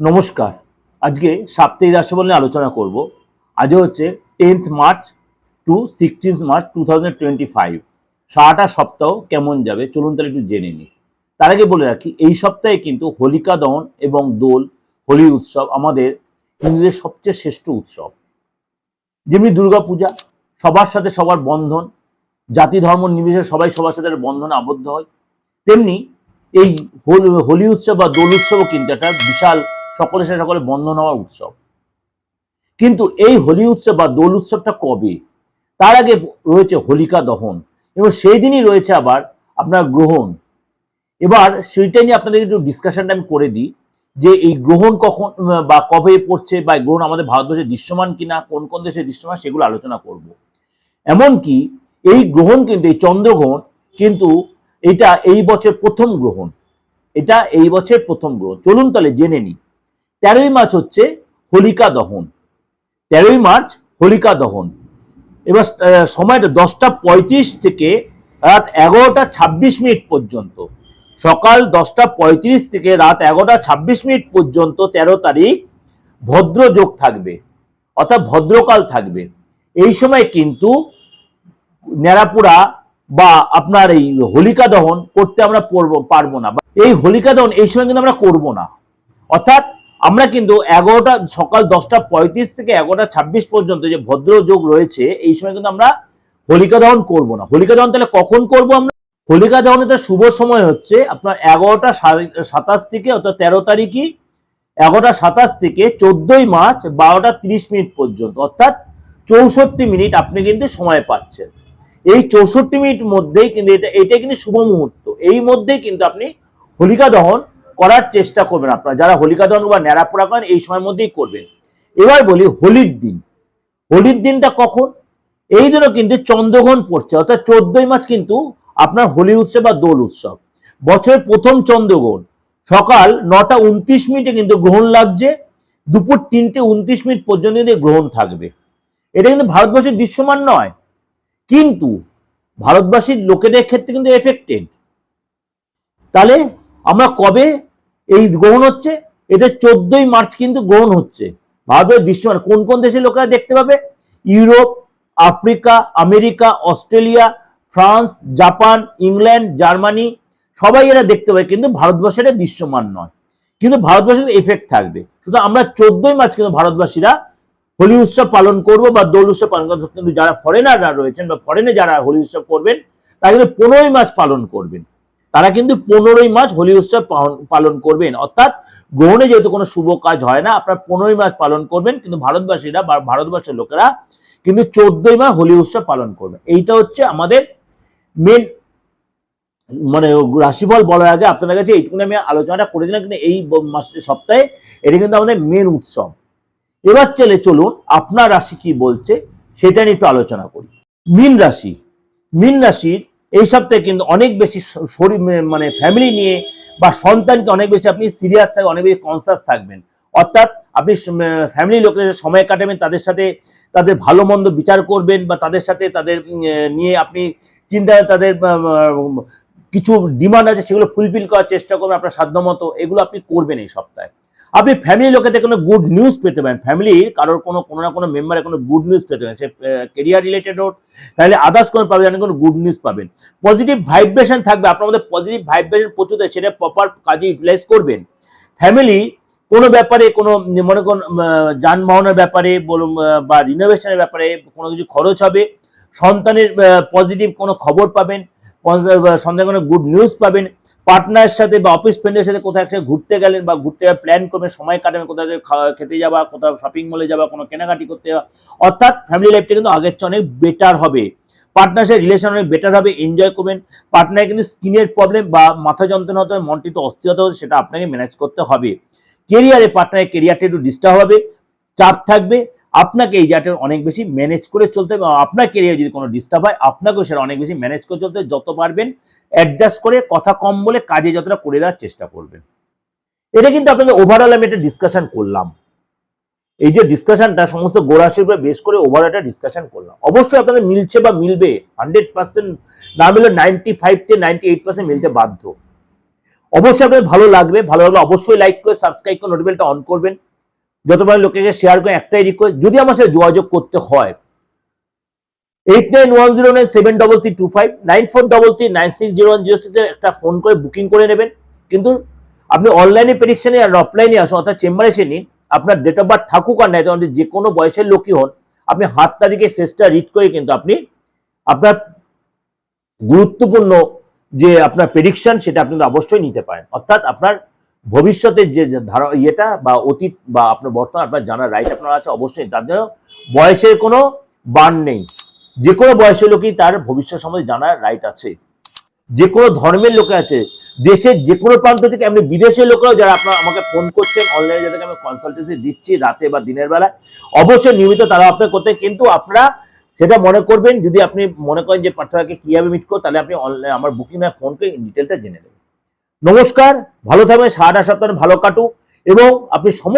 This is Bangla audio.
নমস্কার। আজকে সাপ্তাহিক রাশিফল নিয়ে আলোচনা করব। আজ হচ্ছে tenth March to sixteenth March two thousand twenty five. সারাটা সপ্তাহ কেমন যাবে? চলুন তাহলে একটু জেনে নিই। তার আগে বলে রাখি, এই সপ্তাহে কিন্তু হোলিকা দহন এবং দোল, হোলি উৎসব আমাদের হিন্দুদের সবচেয়ে শ্রেষ্ঠ উৎসব। যেমনি দুর্গাপূজা, সবার সাথে সবার বন্ধন, জাতি ধর্ম নির্বিশেষে সবাই সবার সাথে বন্ধনে আবদ্ধ হয়, তেমনি এই হোলি উৎসব বা দোল উৎসবও কিন্তু একটা বিশাল সকলের সাথে সকলে বন্ধ হওয়ার উৎসব। কিন্তু এই হোলি উৎসব বা দোল উৎসবটা কবে? তার আগে রয়েছে হোলিকা দহন এবং সেই দিনই রয়েছে আবার আপনার গ্রহণ। এবার সেইটা নিয়ে আপনাদের একটু ডিসকাশনটা আমি করে দিই যে এই গ্রহণ কখন বা কবে পড়ছে বা গ্রহণ আমাদের ভারতবর্ষে দৃশ্যমান কিনা, কোন কোন দেশে দৃশ্যমান সেগুলো আলোচনা করব। এমনকি এই গ্রহণ কিন্তু, এই চন্দ্রগ্রহণ কিন্তু এটা এই বছর প্রথম গ্রহণ। এটা এই বছর প্রথম গ্রহণ। চলুন তাহলে জেনে নিই। তেরোই মার্চ হচ্ছে হোলিকা দহন। তেরোই মার্চ হোলিকা দহন। এবার সময়টা দশটা পঁয়ত্রিশ থেকে রাত এগারোটা ছাব্বিশ মিনিট পর্যন্ত। সকাল দশটা পঁয়ত্রিশ থেকে রাত এগারোটা ছাব্বিশ মিনিট পর্যন্ত তেরো তারিখ ভদ্র যোগ থাকবে, অর্থাৎ ভদ্রকাল থাকবে। এই সময় কিন্তু ন্যাড়াপুরা বা আপনার এই হোলিকা দহন করতে আমরা পারব না। এই হোলিকা দহন এই সময় কিন্তু আমরা করব না। অর্থাৎ আমরা কিন্তু এগারোটা, সকাল দশটা পঁয়ত্রিশ থেকে এগারোটা ছাব্বিশ পর্যন্ত যে ভদ্র যোগ রয়েছে, এই সময় কিন্তু আমরা হোলিকা দহন করব না। হোলিকা দহন তাহলে কখন করব আমরা? হোলিকা দহনের তার শুভ সময় হচ্ছে আপনার এগারোটা সাতাশ থেকে, অর্থাৎ তেরো তারিখই, এগারোটা সাতাশ থেকে চোদ্দই মার্চ, বারোটা তিরিশ মিনিট পর্যন্ত, অর্থাৎ চৌষট্টি মিনিট আপনি কিন্তু সময় পাচ্ছেন। এই চৌষট্টি মিনিট মধ্যেই কিন্তু এটা এটাই কিন্তু শুভ মুহূর্ত। এই মধ্যেই কিন্তু আপনি হোলিকা দহন করার চেষ্টা করবেন আপনারা। যারা হোলিকা দহন বা ন্যাড়াপোড়া করেন এই সময়ের মধ্যেই করবেন। এবার বলি হোলির দিন। হোলির দিনটা কখন? এই দিনও কিন্তু চন্দ্রগ্রহণ পড়ছে, অর্থাৎ চোদ্দই মাস কিন্তু আপনার হোলি উৎসব বা দোল উৎসব। বছরের প্রথম চন্দ্রগ্রহণ। সকাল নটা উনত্রিশ মিনিটে কিন্তু গ্রহণ লাগছে, দুপুর তিনটে উনত্রিশ মিনিট পর্যন্ত গ্রহণ থাকবে। এটা কিন্তু ভারতবর্ষের দৃশ্যমান নয়। কিন্তু ভারতবাসীর লোকেদের ক্ষেত্রে কিন্তু এফেক্টেড তাহলে আমরা কবে এই গ্রহণ হচ্ছে এটা চোদ্দই মার্চ কিন্তু গ্রহণ হচ্ছে। ভারতের দৃশ্যমান কোন কোন দেশের লোকেরা দেখতে পাবে? Europe, Africa, America, Australia, France, Japan, England, Germany, সবাই এরা দেখতে পাবে, কিন্তু ভারতবর্ষের দৃশ্যমান নয়। কিন্তু ভারতবর্ষের এফেক্ট থাকবে। সুতরাং আমরা চোদ্দই মার্চ কিন্তু ভারতবাসীরা হোলি উৎসব পালন করব বা দোল উৎসব পালন করব। কিন্তু যারা ফরেনাররা রয়েছেন বা ফরেনে যারা হোলি উৎসব করবেন, তারা কিন্তু পনেরোই মার্চ পালন করবেন। তারা কিন্তু পনেরোই মার্চ হোলি উৎসব পালন- করবেন। অর্থাৎ গ্রহণে যেহেতু কোনো শুভ কাজ হয় না, আপনার পনেরোই মার্চ পালন করবেন, কিন্তু ভারতবাসীরা বা ভারতবর্ষের লোকেরা কিন্তু চোদ্দই মার্চ হোলি উৎসব পালন করবে এইটা হচ্ছে আমাদের মেন মানে রাশিফল বলার আগে আপনাদের কাছে এইটুকুনি আমি আলোচনাটা করে দিলাম, কিন্তু এই মাসের সপ্তাহে এটা কিন্তু আমাদের মেন উৎসব। এবার চলে চলুন, আপনার রাশি কি বলছে, সেটা নিয়ে একটু আলোচনা করি। মীন রাশি। মীন রাশির এই সপ্তাহে কিন্তু অনেক বেশি শরীর মানে ফ্যামিলি নিয়ে বা সন্তানকে অনেক বেশি আপনি সিরিয়াস থাকবেন, অনেক বেশি কনসাস থাকবেন। অর্থাৎ আপনি ফ্যামিলি সাথে সময় কাটাবেন, তাদের সাথে তাদের ভালো মন্দ বিচার করবেন বা তাদের সাথে তাদের নিয়ে আপনি চিন্তা তাদের কিছু ডিমান্ড আছে সেগুলো ফুলফিল করার চেষ্টা করবেন আপনার সাধ্যমতো। এগুলো আপনি করবেন এই সপ্তাহে। আপনি ফ্যামিলি লোকেদের কোনো গুড নিউজ পেতে পারেন। ফ্যামিলির কারোর কোনো কোনো না কোনো মেম্বারের কোনো গুড নিউজ পেতে পারেন। সে কেরিয়ার রিলেটেড হোক, তাহলে আদার্স কোনো পাবেন কোনো গুড নিউজ পাবেন। পজিটিভ ভাইব্রেশন থাকবে। আপনার মধ্যে পজিটিভ ভাইব্রেশন প্রচুর সেটা প্রপার কাজে ইউটিলাইজ করবেন। ফ্যামিলি কোনো ব্যাপারে কোনো, মনে করুন যানবাহনের ব্যাপারে বলুন বা রিনোভেশনের ব্যাপারে কোনো কিছু খরচ হবে। সন্তানের পজিটিভ কোনো খবর পাবেন সন্তানের কোনো গুড নিউজ পাবেন। পার্টনারের সাথে বা অফিস ফ্রেন্ডের সাথে কোথাও একসাথে ঘুরতে গেলেন বা ঘুরতে প্ল্যান করবেন, সময় কাটাবেন, কোথাও খেতে যাওয়া, কোথাও শপিং মলে যাওয়া, কোনো কেনাকাটি করতে যাওয়া, অর্থাৎ ফ্যামিলি লাইফটা কিন্তু আগের চেয়ে অনেক বেটার হবে। পার্টনার সাথে রিলেশন অনেক বেটার হবে এনজয় করবেন। পার্টনার কিন্তু স্কিনের প্রবলেম বা মাথা যন্ত্রণা হতে হবে, মনটি একটু অস্থিরতা হতে সেটা আপনাকে ম্যানেজ করতে হবে। কেরিয়ারে পার্টনারের কেরিয়ারটা একটু ডিস্টার্ব হবে, চাপ থাকবে আপনাকে এই জায়গাটা অনেক বেশি ম্যানেজ করে চলতে হবে আপনার কেরিয়ার যদি কোনো ডিস্টার্ব হয়, আপনাকেও সেটা অনেক বেশি ম্যানেজ করে চলতে যত পারবেন অ্যাডজাস্ট করে কথা কম বলে কাজে যতটা করে দেওয়ার চেষ্টা করবেন। এটা কিন্তু আপনাদের ওভারঅল আমি একটা ডিসকাশন করলাম। এই যে ডিসকাশনটা সমস্ত গোড়াশির উপরে বেশ করে ওভার একটা ডিসকাশন করলাম। অবশ্যই আপনাদের মিলছে বা মিলবে হান্ড্রেড পার্সেন্ট না মিলে নাইনটি ফাইভ থেকে নাইনটি এইট পার্সেন্ট মিলতে বাধ্য। অবশ্যই আপনাদের ভালো লাগবে, ভালো লাগলে অবশ্যই লাইক করে সাবস্ক্রাইব করে নোটিফিকেশনটা অন করবেন। যতবার লোকেকে শেয়ার করে একটাই রিকোয়েস্ট যদি আমার সাথে যোগাযোগ করতে হয় eight nine one zero nine seven double three nine four double three nine একটা ফোন করে বুকিং করে নেবেন। কিন্তু আপনি অনলাইনে প্রেডিকশনে আর অফলাইনে আসুন, অর্থাৎ চেম্বারে এসে নিন, আপনার ডেট অফ বার্থ থাকুক আর নাই, তখন যে কোনো বয়সের লোকই হন, আপনি হাত তারিখে ফেসটা রিড করে কিন্তু আপনি আপনার গুরুত্বপূর্ণ যে আপনার প্রেডিকশন সেটা আপনি অবশ্যই নিতে পারেন। অর্থাৎ আপনার ভবিষ্যতের যে ধারা ইয়েটা বা অতীত বা আপনার বর্তমান আপনার জানার রাইট আপনার আছে অবশ্যই, তার জন্য বয়সের কোনো বান নেই। যে কোনো বয়সের লোকই তার ভবিষ্যৎ সম্বন্ধে জানার রাইট আছে। যে কোনো ধর্মের লোকে আছে, দেশের যে কোনো প্রান্ত থেকে, এমনি বিদেশের লোকেরাও যারা আপনার আমাকে ফোন করছেন অনলাইনে যাদেরকে আমি কনসালটেন্সি দিচ্ছি রাতে বা দিনের বেলা অবশ্যই নিয়মিত তারা আপনার করতে কিন্তু আপনারা সেটা মনে করবেন, যদি আপনি মনে করেন যে পার্থক্যকে কীভাবে মিট করো তাহলে আপনি অনলাইন আমার বুকিং ফোন করে ডিটেলটা জেনে নেবেন। নমস্কার ভালো থাকবেন সারাটা সপ্তাহে ভালো কাটুক এবং আপনি সমস্ত